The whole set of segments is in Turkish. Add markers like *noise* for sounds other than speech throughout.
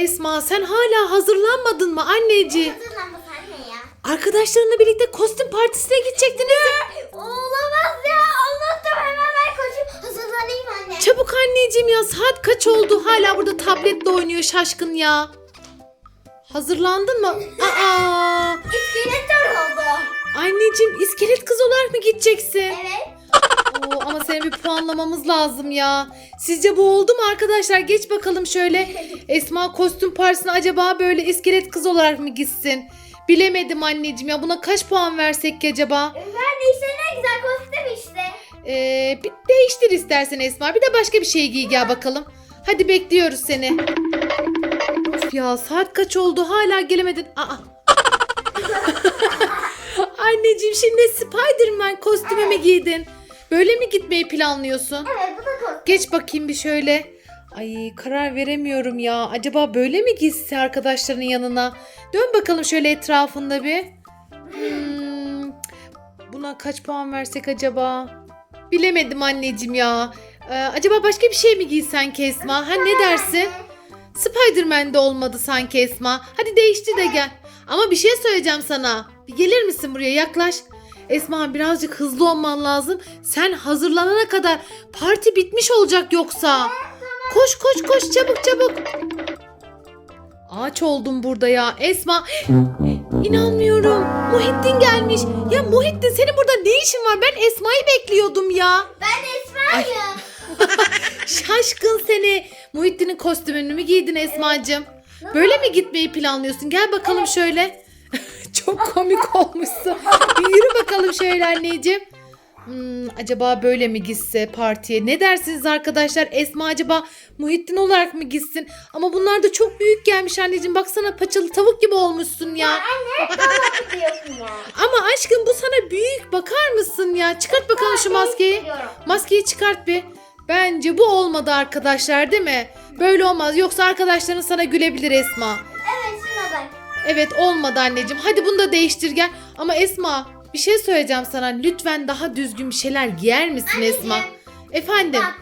Esma sen hala hazırlanmadın mı anneciğim? Hazırlanma anne ya. Arkadaşlarınla birlikte kostüm partisine gidecektiniz. Olamaz ya. Unuttum hemen ben koşayım. Hazırlanayım anne. Çabuk anneciğim ya saat kaç oldu? Hala burada tabletle oynuyor şaşkın ya. Hazırlandın mı? Aa! İskeletor oldu. Anneciğim iskelet kız olarak mı gideceksin? Evet. Oo, ama seni bir puanlamamız lazım ya. Sizce bu oldu mu arkadaşlar? Geç bakalım şöyle. Esma kostüm partisine acaba böyle iskelet kız olarak mı gitsin? Bilemedim anneciğim ya. Buna kaç puan versek ki acaba? Ben de işte ne güzel kostüm işte. Ee, bir değiştir istersen Esma. Bir de başka bir şey giy gel bakalım. Hadi bekliyoruz seni. Of ya saat kaç oldu hala gelemedin. Aa. *laughs* Anneciğim şimdi Spider-Man kostümü mü giydin? Böyle mi gitmeyi planlıyorsun? Evet bu da kostüm. Geç bakayım bir şöyle. Ay karar veremiyorum ya. Acaba böyle mi gitse arkadaşlarının yanına? Dön bakalım şöyle etrafında bir. Hmm, buna kaç puan versek acaba? Bilemedim anneciğim ya. Ee, acaba başka bir şey mi giysen ki Esma? Ha ne dersin? Spider-Man de olmadı sanki Esma. Hadi değiştir de gel. Ama bir şey söyleyeceğim sana. Bir gelir misin buraya yaklaş. Esma birazcık hızlı olman lazım. Sen hazırlanana kadar parti bitmiş olacak yoksa. Koş koş koş çabuk çabuk. Ağaç oldum burada ya. Esma inanmıyorum. Muhittin gelmiş. Ya Muhittin senin burada ne işin var? Ben Esma'yı bekliyordum ya. Ben Esra'yım. *laughs* Şaşkın seni. Muhittin'in kostümünü mü giydin Esma'cığım? Böyle mi gitmeyi planlıyorsun? Gel bakalım şöyle. *laughs* Çok komik olmuşsun. Bir yürü bakalım şöyle anneciğim. Hmm, acaba böyle mi gitse partiye? Ne dersiniz arkadaşlar? Esma acaba Muhittin olarak mı gitsin? Ama bunlar da çok büyük gelmiş anneciğim. Baksana paçalı tavuk gibi olmuşsun ya. Anne diyorsun ya. Ama aşkım bu sana büyük. Bakar mısın ya? Çıkart bakalım şu maskeyi. Maskeyi çıkart bir. Bence bu olmadı arkadaşlar değil mi? Böyle olmaz. Yoksa arkadaşların sana gülebilir Esma. Evet olmadı anneciğim. Hadi bunu da değiştir gel. Ama Esma bir şey söyleyeceğim sana. Lütfen daha düzgün bir şeyler giyer misin Anneciğim. Esma? Efendim. Bak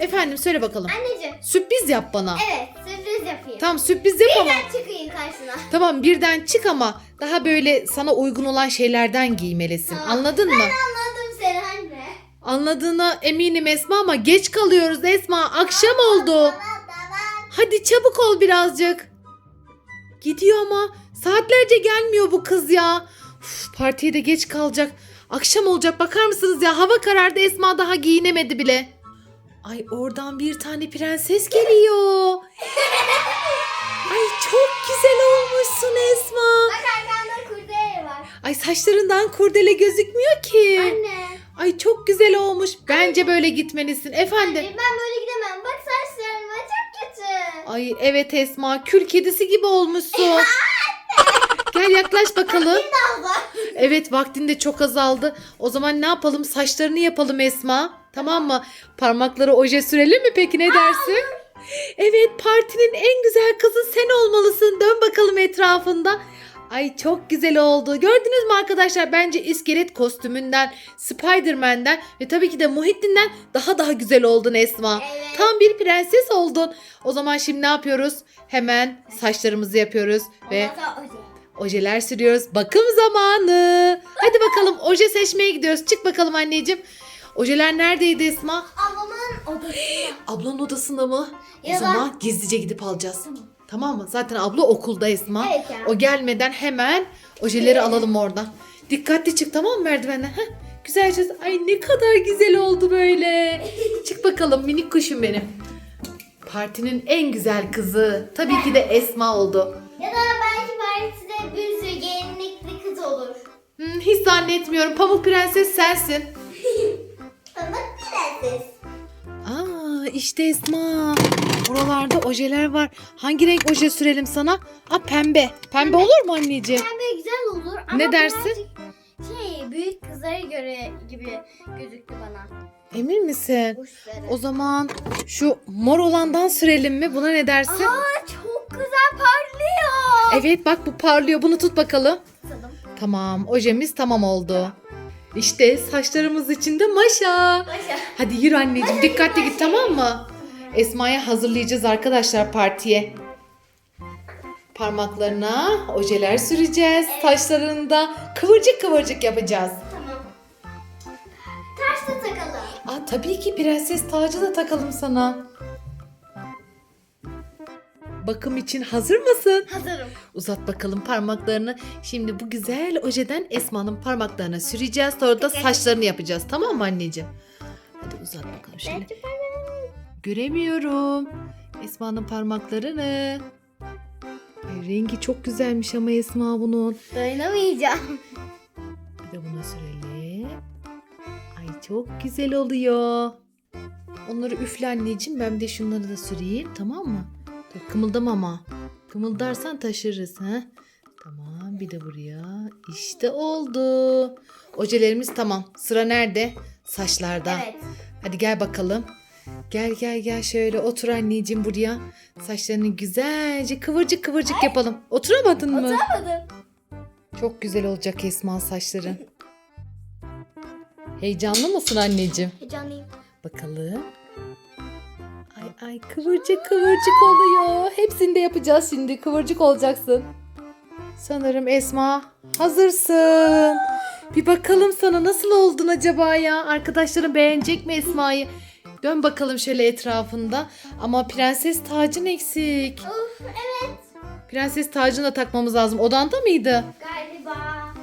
Efendim söyle bakalım. anneciğim. Sürpriz yap bana. Evet sürpriz yapayım. Tamam sürpriz yap ama. Birden çıkayım karşına. Tamam birden çık ama daha böyle sana uygun olan şeylerden giymelisin. Tamam. Anladın mı? Anladım seni anne. Anladığına eminim Esma ama geç kalıyoruz Esma. Akşam oldu. Tamam tamam. Hadi çabuk ol birazcık. Gidiyor ama saatlerce gelmiyor bu kız ya. Uf, partiye de geç kalacak. Akşam olacak bakar mısınız ya hava karardı Esma daha giyinemedi bile. Ay oradan bir tane prenses geliyor. *laughs* Ay çok güzel olmuşsun Esma. Bak arkamda kurdele var. Ay saçlarından kurdele gözükmüyor ki. Anne. Ay çok güzel olmuş. Bence böyle gitmelisin efendim. Anne ben böyle gidemem. Bak saçlarıma çok kötü. Ay evet Esma kül kedisi gibi olmuşsun. *laughs* Gel yaklaş bakalım. Evet vaktin de çok azaldı. O zaman ne yapalım saçlarını yapalım Esma. Tamam mı? Parmakları oje sürelim mi peki ne dersin? Evet partinin en güzel kızı sen olmalısın. Dön bakalım etrafında. Ay çok güzel oldu. Gördünüz mü arkadaşlar? Bence iskelet kostümünden, Spider-Man'den ve tabii ki de Muhittin'den daha daha güzel oldun Esma. Evet. Tam bir prenses oldun. O zaman şimdi ne yapıyoruz? Hemen saçlarımızı yapıyoruz ve ojeler sürüyoruz. Bakım zamanı. Hadi bakalım oje seçmeye gidiyoruz. Çık bakalım anneciğim. Ojeler neredeydi Esma? Ablamın odasında. *gasps* Ablanın odasında mı? O Ya da- zaman gizlice gidip alacağız. Tamam mı? Zaten abla okulda Esma. Evet ya. O gelmeden hemen ojeleri alalım oradan. Dikkatli çık tamam mı merdivenden? Heh, güzelce. Ay ne kadar güzel oldu böyle. Çık bakalım minik kuşum benim. Partinin en güzel kızı. Tabii ki de Esma oldu. Ya da belki partide bir sürü gelinlikli kız olur. Hmm, hiç zannetmiyorum. Pamuk Prenses sensin. *laughs* Pamuk prenses. Aa işte Esma. Oralarda ojeler var. Hangi renk oje sürelim sana? Aa pembe. Pembe olur mu anneciğim? Pembe güzel olur ama Ne dersin? birazcık Şey büyük kızlara göre gibi gözüktü bana. Emin misin? O zaman şu mor olandan sürelim mi? Buna ne dersin? Aa çok güzel parlıyor. Evet bak bu parlıyor. Bunu tut bakalım. Tutalım. Tamam ojemiz tamam oldu. İşte saçlarımız için de maşa. Başa. Hadi yürü anneciğim dikkatli git tamam mı? Esma'ya hazırlayacağız arkadaşlar partiye. parmaklarına ojeler süreceğiz. Saçlarında kıvırcık kıvırcık yapacağız. Tamam. Taş da takalım. Aa, tabii ki prenses tacı da takalım sana. Bakım için hazır mısın? Hazırım. Uzat bakalım parmaklarını. Şimdi bu güzel ojeden Esma'nın parmaklarına süreceğiz. Sonra da saçlarını yapacağız. Tamam mı anneciğim? Hadi uzat bakalım şöyle. Göremiyorum. Esma'nın parmaklarını. Ay, rengi çok güzelmiş ama Esma bunun. Dayanamayacağım. *laughs* Bir de buna sürelim. Ay çok güzel oluyor. Onları üfle anneciğim. Ben bir de şunları da süreyim. Tamam mı? Dur kımıldama ama. Kımıldarsan taşırız. ha. Tamam bir de buraya. İşte oldu. Ojelerimiz tamam. Sıra nerede? Saçlarda. Evet. Hadi gel bakalım. Gel gel gel şöyle otur anneciğim buraya. Saçlarını güzelce kıvırcık kıvırcık yapalım. Oturamadın mı? Oturamadım. Çok güzel olacak Esma saçların. Heyecanlı mısın anneciğim? Heyecanlıyım. Bakalım. Ay ay kıvırcık kıvırcık oluyor. Hepsini de yapacağız şimdi. Kıvırcık olacaksın. Sanırım Esma hazırsın. Bir bakalım sana nasıl oldun acaba ya? Arkadaşların beğenecek mi Esma'yı? Dön bakalım şöyle etrafında. Ama prenses tacın eksik. Of evet. Prenses tacını da takmamız lazım. Odanda mıydı? Galiba.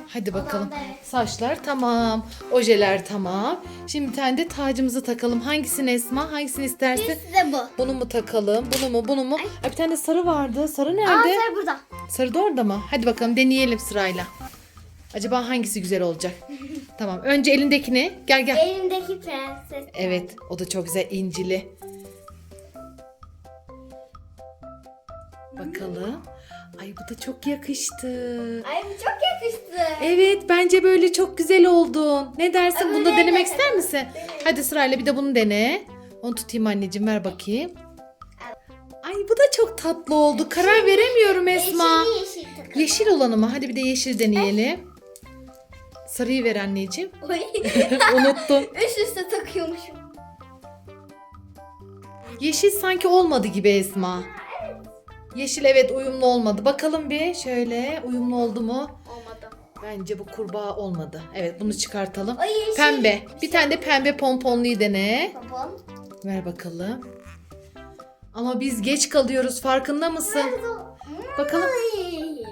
Hadi bakalım. Odamda, evet. Saçlar tamam. Ojeler tamam. Şimdi bir tane de tacımızı takalım. Hangisini Esma? Hangisini istersin? Size bu. Bunu mu takalım? Bunu mu? Bunu mu? Ay, bir tane de sarı vardı. Sarı Aa nerede? sen burada. Sarı da orada mı? Hadi bakalım deneyelim sırayla. Acaba hangisi güzel olacak? *laughs* tamam. Önce elindekini. Gel gel. Elimdeki prenses. Evet. O da çok güzel incili. Bakalım. Ay bu da çok yakıştı. Ay bu çok yakıştı. Evet bence böyle çok güzel oldun. Ne dersin? Bunu da denemek de- ister misin? Hadi sırayla bir de bunu dene. Onu tutayım anneciğim ver bakayım. Ay bu da çok tatlı oldu. Karar veremiyorum Esma. Yeşil yeşil takalım. Yeşil olanı mı? Hadi bir de yeşil deneyelim. Sarıyı ver anneciğim. *laughs* Oy. *laughs* Unuttum. Üst üste takıyormuşum. Yeşil sanki olmadı gibi Esma. Yeşil evet uyumlu olmadı. Bakalım bir şöyle uyumlu oldu mu? Olmadı. Bence bu kurbağa olmadı. Evet bunu çıkartalım. O yeşil. Pembe. Bir tane de pembe pomponluyu dene. Babam. Ver bakalım. Ama biz geç kalıyoruz farkında mısın? Bakalım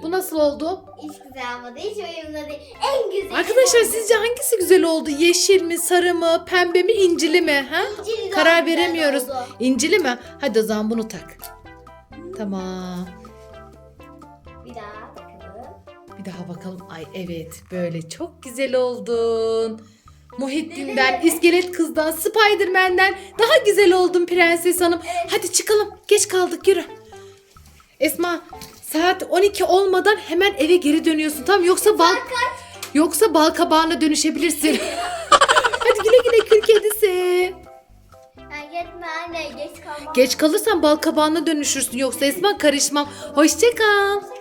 bu nasıl oldu? Hiç güzel olmadı. Hiç uyumlu değil. En güzel. Arkadaşlar sizce hangisi güzel oldu? Yeşil mi, sarı mı, pembe mi, incili mi? Ha? İncili Karar veremiyoruz. oldu. İncili mi? Hadi o zaman bunu tak. Tamam. Bir daha bakalım. Bir daha bakalım. Ay evet böyle çok güzel oldun. Muhittin'den, İskelet Kız'dan, Spiderman'den daha güzel oldun Prenses Hanım. Hadi çıkalım. Geç kaldık yürü. Esma saat 12 olmadan hemen eve geri dönüyorsun tamam yoksa bal yoksa bal kabağına dönüşebilirsin. *laughs* Hadi güle güle kül kedisi. Ben gitme anne geç kalma. Geç kalırsan bal kabağına dönüşürsün yoksa Esma karışmam. Hoşça kal.